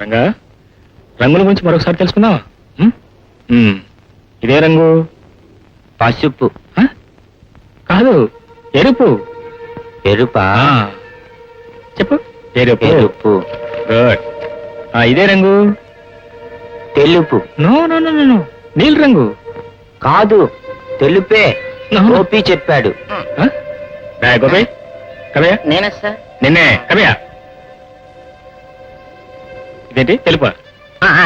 రంగా రంగుల గురించి మరొకసారి తెలుసుకుందాం ఇదే రంగు. పసుపు. ఆ? కాదు ఎరుపు. ఎరుపా. చెప్పు. ఎరుపు. ఎరుపు. గుడ్ ఇదే రంగు. తెలుపు. No no no no, no. Neel రంగు. కాదు తెలుపే. No. గోపి చెప్పాడు. నేనే సార్? నిన్నే కమయ్య. ఇదేంటి? తెలుపా?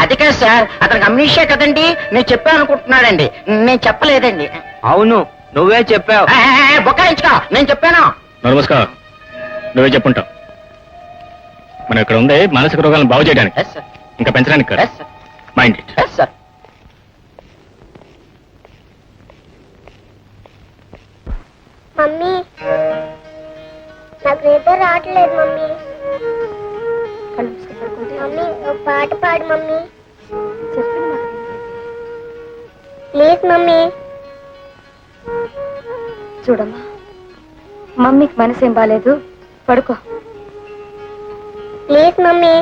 అది కాదు సార్. అతనికి అమ్నీషియా కదండి. నేను చెప్పాను అనుకుంటున్నాడండి నేను చెప్పలేదండి. అవును నువ్వే చెప్పావు. బొక్కాయించుకో నేను చెప్పాను. నమస్కారం. నువ్వే చెప్పుంటావు. మనం ఇక్కడ ఉంది మానసిక రోగాలను బాగు చేయడానికి ఎస్ సార్ ఇంకా పెంచడానికి కాదు. Yes sir mind it yes sir mummy నాకు నిద్ర రావట్లేదు మమ్మీ. మమ్మీ ఒక పాట పాడు మమ్మీ. Please mummy. చూడమ్మా మమ్మీకి మనసేం బాలేదు. పడుకో. Please mummy.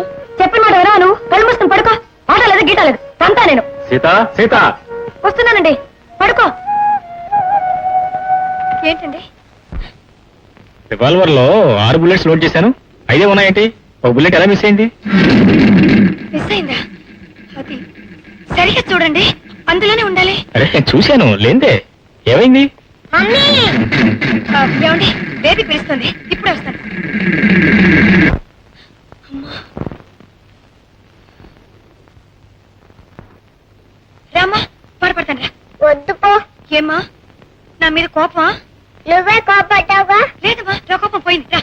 చెప్పిన మాట వినవా నువ్వు? కళ్ళు మూసుకుని పడుకో. ఆట లేదు గీట లేదు. తంతా నేను. సీత సీత. వస్తున్నానండి. పడుకో. ఏంటండి? రివాల్వర్లో ఆరు బుల్లెట్స్ లోడ్ చేశాను. ఐదే ఉన్నాయేంటి? ఒక బుల్లెట్ ఎలా మిస్ అయింది? మిస్ అయిందా? అది సరిగ్గా చూడండి అందులోనే ఉండాలి. అరే చూశాను లేందే ఏమైంది? మమ్మీ! ఆ, ఏమండి? బేబీ పిలుస్తుంది. ఇప్పుడే వస్తాను. అమ్మా. రామ్మా పడపడతాను రా. వద్దు పో ఏమ్మా? నా మీద కోపమా? నువ్వే కోపడ్డావుగా లేదమ్మా నా కోపం పోయింది. రా.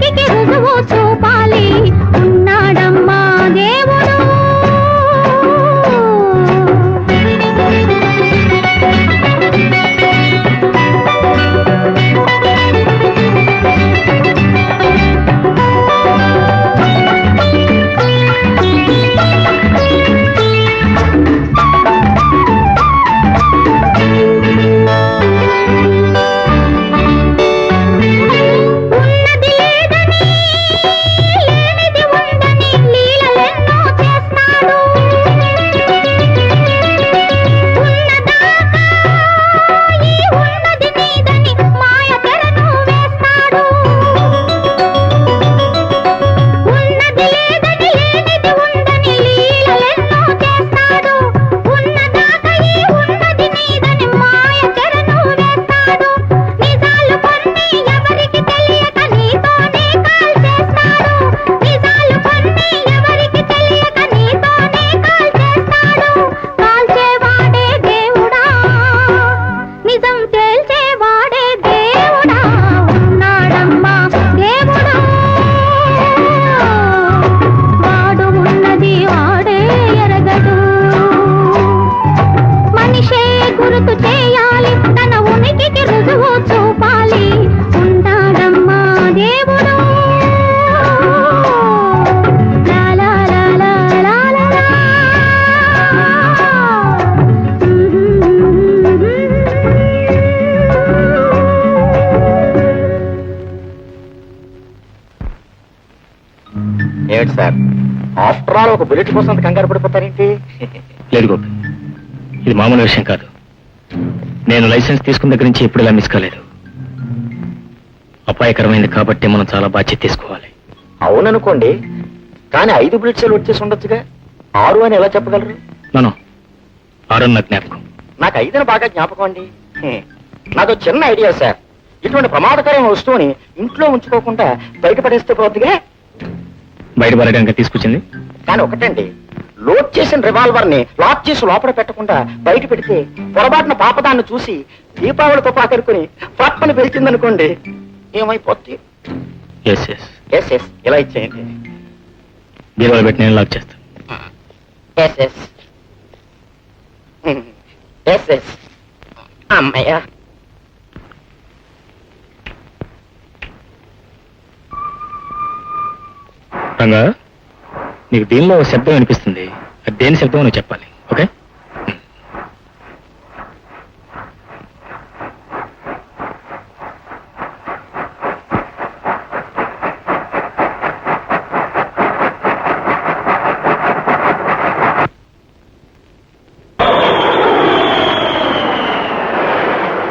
ఇంటికి ఏమిటి సార్? ఆఫ్టర్ ఆల్ ఒక బుల్లెట్ కోసం అంత కంగారు పడిపోతారేంటి? లేదు గోపి. ఇది మామూలు విషయం కాదు. నేను లైసెన్స్ తీసుకున్న దగ్గర నుంచి ఎప్పుడు ఇలా మిస్ కాలేదు. అపాయకరమైంది కాబట్టి మనం చాలా బాధ్యత తీసుకోవాలి. అవుననుకోండి కానీ ఐదు బుల్లెట్స్ వచ్చేసి ఉండొచ్చుగా? ఆరు అని ఎలా చెప్పగలరు? నన్ను ఆరున్న జ్ఞాపకం. నాకు ఐదుని బాగా జ్ఞాపకం అండి. నాదో చిన్న ఐడియా సార్. ఇటువంటి ప్రమాదకరమైన వస్తువుని ఇంట్లో ఉంచుకోకుండా బయట పడేస్తే పోతుందిగా? బయటపడడానికి తీసుకొచ్చింది. కానీ ఒకటండి లోడ్ చేసిన రివాల్వర్ని లాక్ చేసి లోపల పెట్టకుండా బయట పెడితే పొరపాటున పాపదాన్ని చూసి దీపావళి తుపాకరుకుని పక్కన పెరిచిందనుకోండి ఏమైపోద్ది? ఎస్ ఎస్ ఎస్ ఎస్ ఇలా ఇచ్చేయండి. బీరువాలో పెట్టి నేను లాక్ చేస్తాను. ఎస్ ఎస్ ఎస్ ఎస్ అమ్మయ్యా. రంగా నీకు దీనిలో శబ్దం వినిపిస్తుంది. అది దేని శబ్దం నువ్వు చెప్పాలి. ఓకే?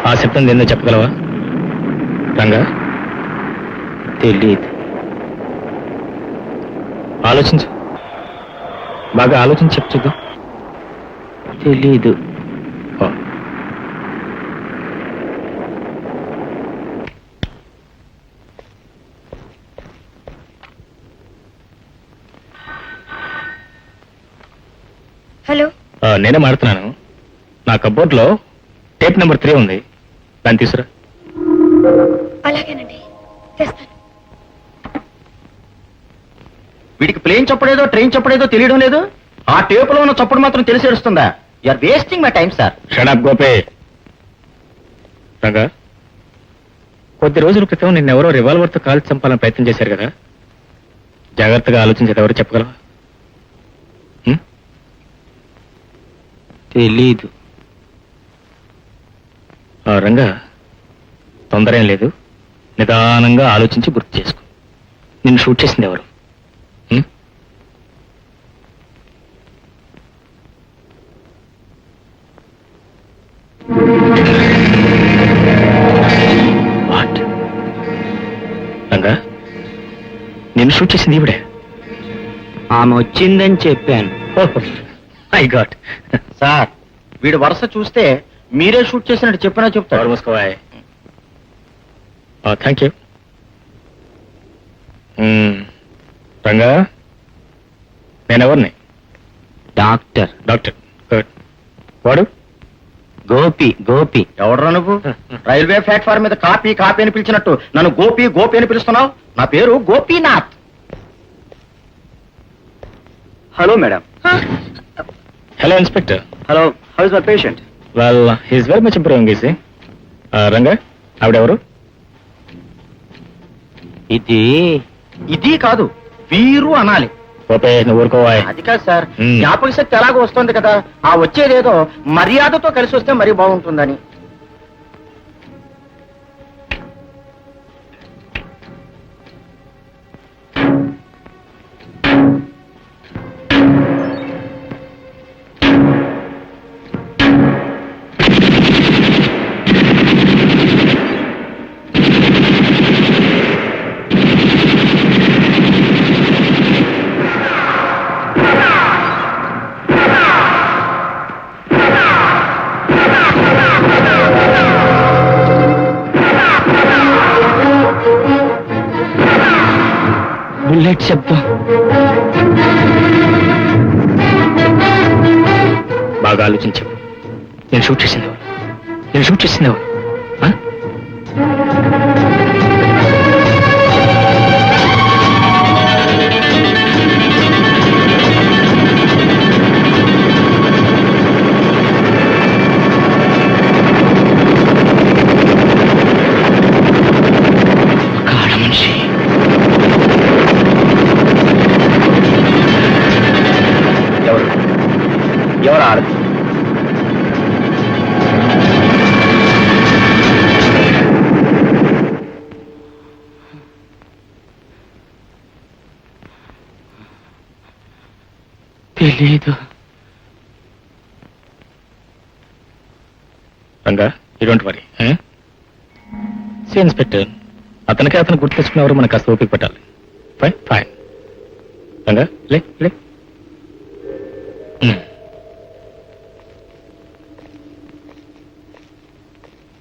ఆ శబ్దం ఏందో చెప్పగలవా? రంగా? తెలీదు. ఆలోచించు. బాగా ఆలోచించి చెప్పు చూద్దాం. తెలీదు. హలో. నేనే మాడుతున్నాను నా కబోర్డ్లో టేప్ నెంబర్ త్రీ ఉంది. దాన్ని తీసురా అలాగేనండి. తెస్తాను. వీడికి ప్లేన్ చప్పుడేదో ట్రైన్ చప్పుడేదో తెలియడం లేదు? ఆ టేపులో ఉన్న చప్పుడు మాత్రం తెలిసి ఏడుస్తుందా? Are wasting my time sir shut up గోపే. Ranga. కొద్ది రోజుల క్రితం నిన్నెవరో రివాల్వర్తో కాల్చి చంపాలని ప్రయత్నం చేశారు కదా? జాగ్రత్తగా ఆలోచించేది ఎవరు చెప్పగలవా? తెలీదు. ఆ, రంగా తొందర ఏం లేదు. నిదానంగా ఆలోచించి గుర్తు చేసుకో. నిన్ను షూట్ చేసింది ఎవరు? రంగా నిన్ను షూట్ చేసింది ఇవిడే ఆమె వచ్చిందని చెప్పాను. ఐ గాట్ సార్ వీడు వరుస చూస్తే మీరే షూట్ చేసినట్టు చెప్పినా చెప్తారు మూసుకోవాయ్ థ్యాంక్ యూ రంగా నేనెవరిని? డాక్టర్. డాక్టర్ గుడ్ వాడు? గోపి గోపి. ఎవడరా నువ్వు? రైల్వే ప్లాట్ఫామ్ మీద కాపీ కాపీ అని పిలిచినట్టు నన్ను గోపి గోపి అని పిలుస్తున్నావు? నా పేరు Gopinath. Hello madam. Hello inspector. Hello how is my patient? Well he's very much improving easy Ranga ఆవిడెవరు? ఇది ఇది కాదు వీరు అనాలి. ఓపే నువ్వు ఊరుకోవాయ్. అది కాదు సార్. జ్ఞాపక శక్తి ఎలాగో వస్తుంది కదా. ఆ వచ్చేదేదో మర్యాదతో కలిసి వస్తే మరీ బాగుంటుందని. శబ్దం బాగా ఆలోచించావు నేను షూట్ చేసింది నేను షూట్ చేసింది తెలీదు. రంగా ఇటువంటి వరి సి ఇన్స్పెక్టర్ అతనికి అతను గుర్తు తెచ్చుకున్నవారు మనకు కాస్త ఓపిక పట్టాలి. ఫైన్ ఫైన్ రంగా లే లే.